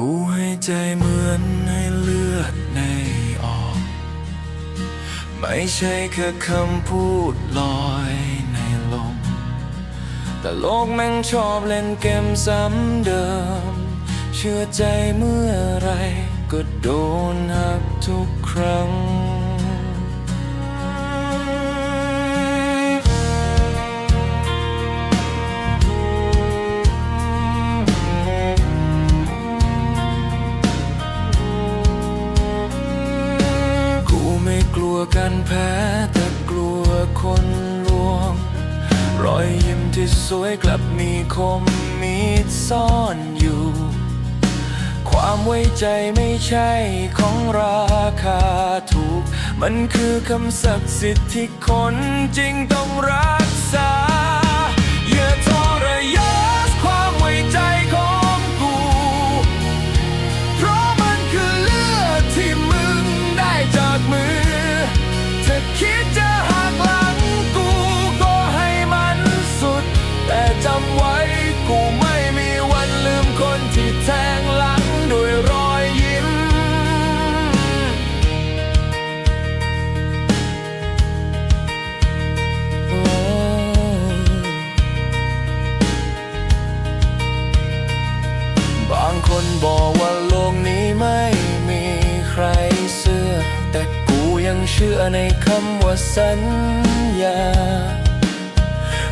กูให้ใจเหมือนให้เลือดในออก ไม่ใช่แค่คำพูดลอยในลม แต่โลกแม่งชอบเล่นเกมซ้ำเดิม เชื่อใจเมื่อไรก็โดนหักทุกครั้ง กลัวการแพ้แต่กลัวคนลวง รอยยิ้มที่สวยกลับมีคมมีดซ่อนอยู่ ความไว้ใจไม่ใช่ของราคาถูก มันคือคำศักดิ์สิทธิ์ที่คนจริงต้องรักษา สัญญา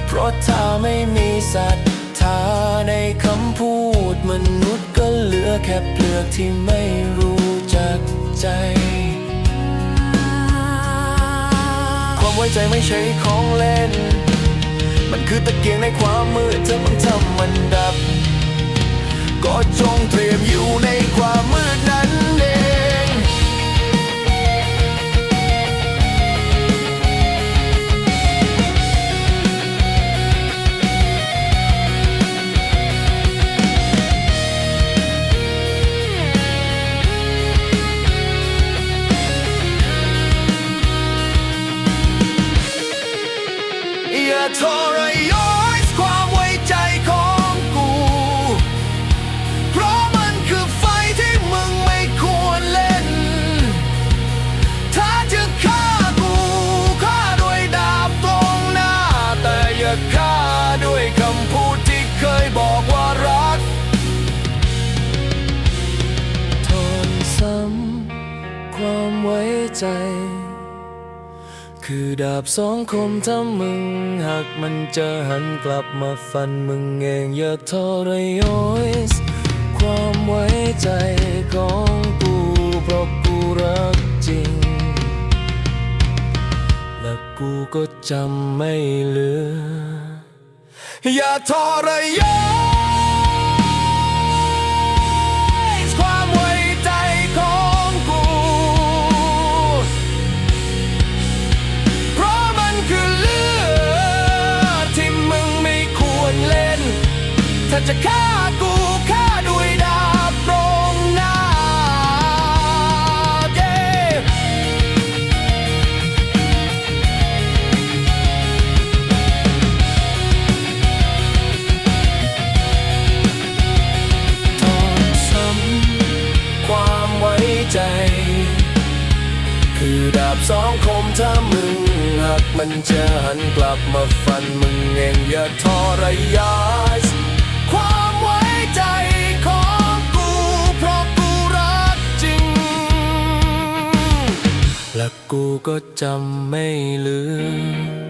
เพราะถ้าไม่มีศรัทธาในคำพูดมนุษย์ก็เหลือแค่เปลือกที่ไม่รู้จักใจ ความไว้ใจไม่ใช่ของเล่น มันคือตะเกียงในความมืดถ้ามึงทำ ทรยศความไว้ใจของกู เพราะมันคือไฟที่มึงไม่ควรเล่น ถ้าจะฆ่ากูฆ่าด้วยดาบตรงหน้า แต่อย่าฆ่าด้วยคำพูดที่เคยบอกว่ารักทนซ้ำความไว้ใจ คือดาบสองคมถ้ามึงหักมันจะหันกลับมาฟันมึงเองอย่าทรยศความไว้ใจของกูเพราะกูรักจริง และกูก็จำไม่ลืมอย่าทรยศ จะฆ่ากูฆ่าด้วยดาบตรงหน้า Yeah ทอนซ้ำความไว้ใจ คือดาบสองคมถ้ามึงหักมันจะหันกลับมาฟันมึงเองอย่าทรยาม ก็จำไม่ลืม